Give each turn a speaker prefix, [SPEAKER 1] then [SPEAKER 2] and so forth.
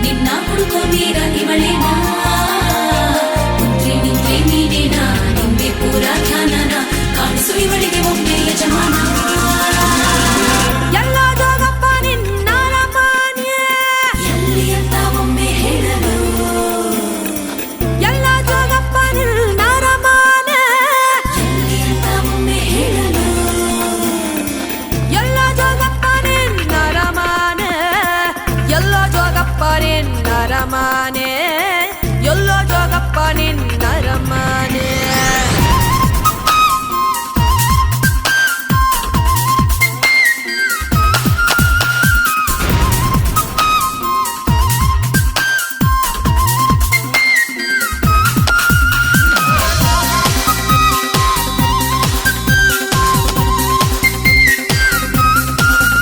[SPEAKER 1] ಹುಟ್ಟಿದ ಸೀತೆನ ನಿನ್ನ ಹುಡುಕೋ ವೀರ ಇವಳೇನಾ ಮುಂದೆ ನಿಂತೆ ನೀನೇನಾ ನಿಂದೆ ಪೂರ ಧ್ಯಾನನ ಕಾಣಿಸು ಇವಳಿಗೆ ಒಮ್ಮೆ ಯಜಮಾನ money.